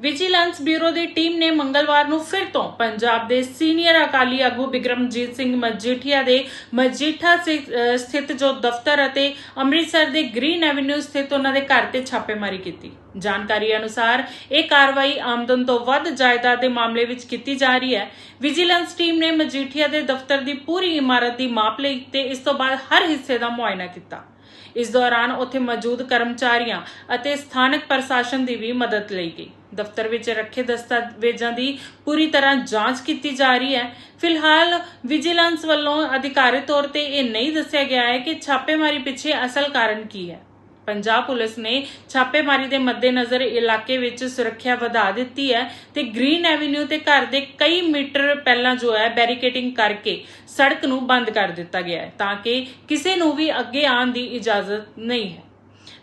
Vigilance bureau ਦੀ team ਨੇ ਮੰਗਲਵਾਰ ਨੂੰ ਫਿਰ ਤੋਂ ਪੰਜਾਬ ਦੇ ਸੀਨੀਅਰ ਅਕਾਲੀ ਆਗੂ ਬਿਕਰਮਜੀਤ ਸਿੰਘ ਮਜੀਠੀਆ ਦੇ ਮਜੀਠਾ ਸੇ- ਸਥਿਤ ਜੋ ਦਫ਼ਤਰ ਅਤੇ ਅੰਮ੍ਰਿਤਸਰ ਦੇ ਗ੍ਰੀਨ ਐਵਨਿਊ ਸਥਿਤ ਉਹਨਾਂ ਦੇ ਘਰ ਤੇ ਛਾਪੇਮਾਰੀ ਕੀਤੀ। ਜਾਣਕਾਰੀ ਅਨੁਸਾਰ ਇਹ ਕਾਰਵਾਈ ਆਮਦਨ ਤੋਂ ਵੱਧ ਜਾਇਦਾਦ ਦੇ ਮਾਮਲੇ ਵਿੱਚ ਕੀਤੀ ਜਾ ਰਹੀ ਹੈ। ਵਿਜੀਲੈਂਸ ਟੀਮ ਨੇ ਮਜੀਠੀਆ ਦੇ ਦਫ਼ਤਰ ਦੀ ਪੂਰੀ ਇਮਾਰਤ ਦੀ ਮਾਪ ਲਈ ਤੇ ਇਸ ਤੋਂ ਬਾਅਦ ਹਰ ਹਿੱਸੇ ਦਾ ਮੁਆਇਨਾ ਕੀਤਾ। ਇਸ ਦੌਰਾਨ ਉੱਥੇ ਮੌਜੂਦ ਕਰਮਚਾਰੀਆਂ ਅਤੇ ਸਥਾਨਕ ਪ੍ਰਸ਼ਾਸਨ ਦੀ ਵੀ ਮਦਦ ਲਈ ਗਈ। ਦਫ਼ਤਰ ਵਿੱਚ ਰੱਖੇ ਦਸਤਾਵੇਜ਼ਾਂ ਦੀ ਪੂਰੀ ਤਰ੍ਹਾਂ ਜਾਂਚ ਕੀਤੀ ਜਾ ਰਹੀ ਹੈ। ਫਿਲਹਾਲ ਵਿਜੀਲੈਂਸ ਵੱਲੋਂ ਅਧਿਕਾਰਿਤ ਤੌਰ ਤੇ ਇਹ ਨਹੀਂ ਦੱਸਿਆ ਗਿਆ ਹੈ ਕਿ ਛਾਪੇਮਾਰੀ ਪਿੱਛੇ ਅਸਲ ਕਾਰਨ ਕੀ ਹੈ। ਪੰਜਾਬ ਪੁਲਿਸ ਨੇ ਛਾਪੇਮਾਰੀ ਦੇ ਮੱਦੇਨਜ਼ਰ ਇਲਾਕੇ ਵਿੱਚ ਸੁਰੱਖਿਆ ਵਧਾ ਦਿੱਤੀ ਹੈ ਤੇ ਗ੍ਰੀਨ ਐਵਨਿਊ ਤੇ ਘਰ ਦੇ ਕਈ ਮੀਟਰ ਪਹਿਲਾਂ ਜੋ ਹੈ ਬੈਰੀਕੇਡਿੰਗ ਕਰਕੇ ਸੜਕ ਨੂੰ ਬੰਦ ਕਰ ਦਿੱਤਾ ਗਿਆ ਹੈ ਤਾਂ ਕਿ ਕਿਸੇ ਨੂੰ ਵੀ ਅੱਗੇ ਆਉਣ ਦੀ ਇਜਾਜ਼ਤ ਨਹੀਂ ਹੈ।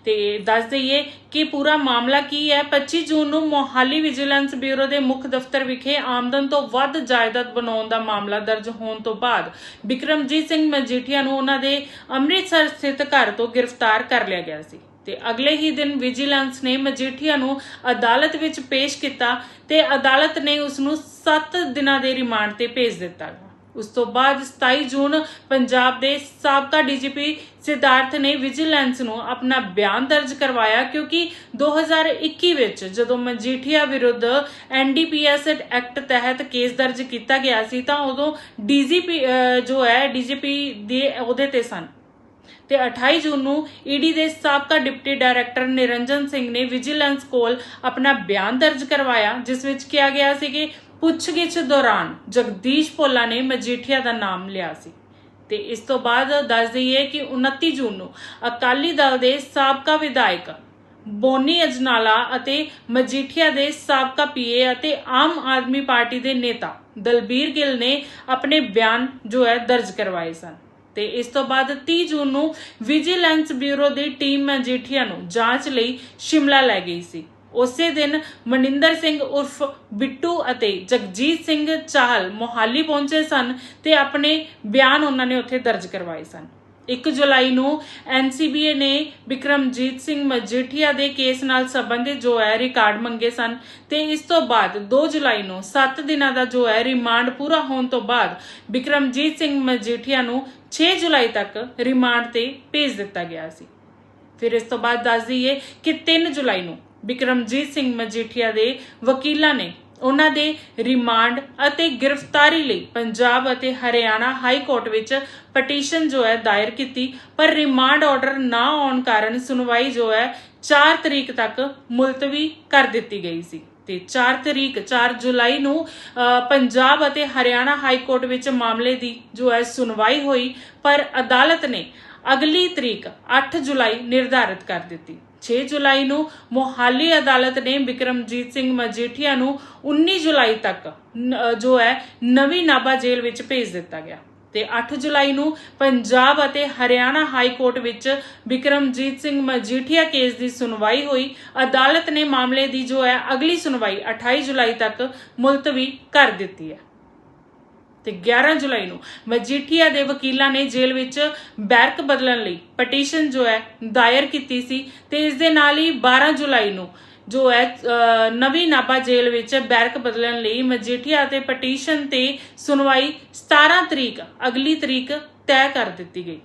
ਤੇ ਦੱਸ ਦਈਏ ਕਿ ਪੂਰਾ ਮਾਮਲਾ ਕੀ ਹੈ? 25 ਜੂਨ ਨੂੰ ਮੋਹਾਲੀ ਵਿਜੀਲੈਂਸ ਬਿਊਰੋ ਦੇ ਮੁੱਖ ਦਫ਼ਤਰ ਵਿਖੇ ਆਮਦਨ ਤੋਂ ਵੱਧ ਜਾਇਦਾਦ ਬਣਾਉਣ ਦਾ ਮਾਮਲਾ ਦਰਜ ਹੋਣ ਤੋਂ ਬਾਅਦ ਬਿਕਰਮਜੀਤ ਸਿੰਘ ਮਜੀਠੀਆ ਨੂੰ ਉਹਨਾਂ ਦੇ ਅੰਮ੍ਰਿਤਸਰ ਸਥਿਤ ਘਰ ਤੋਂ ਗ੍ਰਿਫਤਾਰ ਕਰ ਲਿਆ ਗਿਆ ਸੀ ਤੇ ਅਗਲੇ ਹੀ ਦਿਨ ਵਿਜੀਲੈਂਸ ਨੇ ਮਜੀਠੀਆ ਨੂੰ ਅਦਾਲਤ ਵਿੱਚ ਪੇਸ਼ ਕੀਤਾ ਤੇ ਅਦਾਲਤ ਨੇ ਉਸ ਨੂੰ 7 ਦਿਨਾਂ ਦੇ ਰਿਮਾਂਡ ਤੇ ਭੇਜ ਦਿੱਤਾ। ਉਸ ਤੋਂ ਬਾਅਦ 27 ਜੂਨ ਪੰਜਾਬ ਦੇ ਸਾਬਕਾ ਡੀਜੀਪੀ ਸਿਧਾਰਥ ਨੇ ਵਿਜੀਲੈਂਸ ਨੂੰ ਆਪਣਾ ਬਿਆਨ ਦਰਜ ਕਰਵਾਇਆ ਕਿਉਂਕਿ 2021 ਵਿੱਚ ਜਦੋਂ ਮਜੀਠੀਆ ਵਿਰੁੱਧ ਐਨਡੀਪੀਐਸ ਐਕਟ ਤਹਿਤ ਕੇਸ ਦਰਜ ਕੀਤਾ ਗਿਆ ਸੀ ਤਾਂ ਉਦੋਂ ਡੀਜੀਪੀ ਜੋ ਹੈ, ਡੀਜੀਪੀ ਦੇ ਅਹੁਦੇ ਤੇ ਸਨ। ਤੇ 28 ਜੂਨ ਨੂੰ ਈਡੀ ਦੇ ਸਾਬਕਾ ਡਿਪਟੀ ਡਾਇਰੈਕਟਰ ਨਿਰੰਜਨ ਸਿੰਘ ਨੇ ਵਿਜੀਲੈਂਸ ਕੋਲ ਆਪਣਾ ਬਿਆਨ ਦਰਜ ਕਰਵਾਇਆ, ਜਿਸ ਵਿੱਚ ਕਿਹਾ ਗਿਆ ਸੀ ਕਿ ਪੁੱਛਗਿੱਛ ਦੌਰਾਨ ਜਗਦੀਸ਼ ਭੋਲਾ ਨੇ ਮਜੀਠੀਆ ਦਾ ਨਾਮ ਲਿਆ ਸੀ। ਤੇ ਇਸ ਤੋਂ ਬਾਅਦ ਦੱਸ ਦਈਏ ਕਿ 29 ਜੂਨ ਨੂੰ ਅਕਾਲੀ ਦਲ ਦੇ ਸਾਬਕਾ ਵਿਧਾਇਕ ਬੋਨੀ ਅਜਨਾਲਾ ਅਤੇ ਮਜੀਠੀਆ ਦੇ ਸਾਬਕਾ ਪੀਏ ਅਤੇ ਆਮ ਆਦਮੀ ਪਾਰਟੀ ਦੇ ਨੇਤਾ ਦਲਬੀਰ ਗਿੱਲ ਨੇ ਆਪਣੇ ਬਿਆਨ ਜੋ ਹੈ ਦਰਜ ਕਰਵਾਏ ਸਨ। ਤੇ ਇਸ ਤੋਂ ਬਾਅਦ 30 ਜੂਨ ਨੂੰ ਵਿਜੀਲੈਂਸ ਬਿਊਰੋ ਦੀ ਟੀਮ ਮਜੀਠੀਆ ਨੂੰ ਜਾਂਚ ਲਈ ਸ਼ਿਮਲਾ ਲੈ ਗਈ ਸੀ। ਉਸੇ ਦਿਨ ਮਨਿੰਦਰ ਸਿੰਘ ਉਰਫ ਬਿੱਟੂ ਅਤੇ ਜਗਜੀਤ ਸਿੰਘ ਚਾਹਲ ਮੋਹਾਲੀ ਪਹੁੰਚੇ ਸਨ ਤੇ ਆਪਣੇ ਬਿਆਨ ਉਹਨਾਂ ਨੇ ਉੱਥੇ ਦਰਜ ਕਰਵਾਏ ਸਨ। 1 ਜੁਲਾਈ ਨੂੰ ਐਨਸੀਬੀਏ ਨੇ ਵਿਕਰਮਜੀਤ ਸਿੰਘ ਮਜੀਠੀਆ ਦੇ ਕੇਸ ਨਾਲ ਸੰਬੰਧਿਤ ਜੋ ਹੈ ਰਿਕਾਰਡ ਮੰਗੇ ਸਨ ਤੇ ਇਸ ਤੋਂ ਬਾਅਦ 2 ਜੁਲਾਈ ਨੂੰ 7 ਦਿਨਾਂ ਦਾ ਜੋ ਹੈ ਰਿਮਾਂਡ ਪੂਰਾ ਹੋਣ ਤੋਂ ਬਾਅਦ ਵਿਕਰਮਜੀਤ ਸਿੰਘ ਮਜੀਠੀਆ ਨੂੰ 6 ਜੁਲਾਈ ਤੱਕ ਰਿਮਾਂਡ ਤੇ ਭੇਜ ਦਿੱਤਾ ਗਿਆ ਸੀ। ਫਿਰ ਇਸ ਤੋਂ ਬਾਅਦ ਦੱਸ ਦਈਏ ਕਿ 3 ਜੁਲਾਈ ਨੂੰ ਬਿਕਰਮਜੀਤ ਸਿੰਘ ਮਜੀਠੀਆ ਦੇ ਵਕੀਲਾਂ ਨੇ ਉਹਨਾਂ ਦੇ ਰਿਮਾਂਡ ਅਤੇ ਗ੍ਰਿਫਤਾਰੀ ਲਈ ਪੰਜਾਬ ਅਤੇ ਹਰਿਆਣਾ ਹਾਈ ਕੋਰਟ ਵਿੱਚ ਪਟੀਸ਼ਨ ਜੋ ਹੈ ਦਾਇਰ ਕੀਤੀ, ਪਰ ਰਿਮਾਂਡ ਆਰਡਰ ਨਾ ਆਉਣ ਕਾਰਨ ਸੁਣਵਾਈ ਜੋ ਹੈ 4 ਤਰੀਕ ਤੱਕ ਮੁਲਤਵੀ ਕਰ ਦਿੱਤੀ ਗਈ ਸੀ। ਤੇ 4 ਤਰੀਕ 4 ਜੁਲਾਈ ਨੂੰ ਪੰਜਾਬ ਅਤੇ ਹਰਿਆਣਾ ਹਾਈ ਕੋਰਟ ਵਿੱਚ ਮਾਮਲੇ ਦੀ ਜੋ ਹੈ ਸੁਣਵਾਈ ਹੋਈ, ਪਰ ਅਦਾਲਤ ਨੇ ਅਗਲੀ ਤਰੀਕ 8 ਜੁਲਾਈ ਨਿਰਧਾਰਿਤ ਕਰ ਦਿੱਤੀ। 6 ਜੁਲਾਈ ਨੂੰ ਮੋਹਾਲੀ ਅਦਾਲਤ ਨੇ ਵਿਕਰਮਜੀਤ ਸਿੰਘ ਮਜੀਠੀਆ ਨੂੰ 19 ਜੁਲਾਈ ਤੱਕ ਜੋ ਹੈ, ਨਵੀਂ ਨਾਭਾ ਜੇਲ੍ਹ ਵਿੱਚ ਭੇਜ ਦਿੱਤਾ ਗਿਆ। ਤੇ 8 ਜੁਲਾਈ ਨੂੰ ਪੰਜਾਬ ਅਤੇ ਹਰਿਆਣਾ ਹਾਈ ਕੋਰਟ ਵਿੱਚ ਵਿਕਰਮਜੀਤ ਸਿੰਘ ਮਜੀਠੀਆ ਕੇਸ ਦੀ ਸੁਣਵਾਈ ਹੋਈ। ਅਦਾਲਤ ਨੇ ਮਾਮਲੇ ਦੀ ਜੋ ਹੈ, ਅਗਲੀ ਸੁਣਵਾਈ 28 ਜੁਲਾਈ ਤੱਕ ਮੁਲਤਵੀ ਕਰ ਦਿੱਤੀ ਹੈ। ਤੇ 11 ਜੁਲਾਈ ਨੂੰ ਮਜੀਠੀਆ ਦੇ ਵਕੀਲਾਂ ਨੇ ਜੇਲ੍ਹ ਵਿੱਚ ਬੈਰਕ ਬਦਲਣ ਲਈ ਪਟੀਸ਼ਨ ਜੋ ਹੈ, ਦਾਇਰ ਕੀਤੀ ਸੀ ਤੇ ਇਸ ਦੇ ਨਾਲ ਹੀ 12 ਜੁਲਾਈ ਨੂੰ ਜੋ ਹੈ ਨਵੀਂ ਨਾਭਾ ਜੇਲ੍ਹ ਵਿੱਚ ਬੈਰਕ ਬਦਲਣ ਲਈ ਮਜੀਠੀਆ ਤੇ ਪਟੀਸ਼ਨ ਤੇ ਸੁਣਵਾਈ 17 ਤਰੀਕ, ਅਗਲੀ ਤਰੀਕ ਤੈਅ ਕਰ ਦਿੱਤੀ ਗਈ।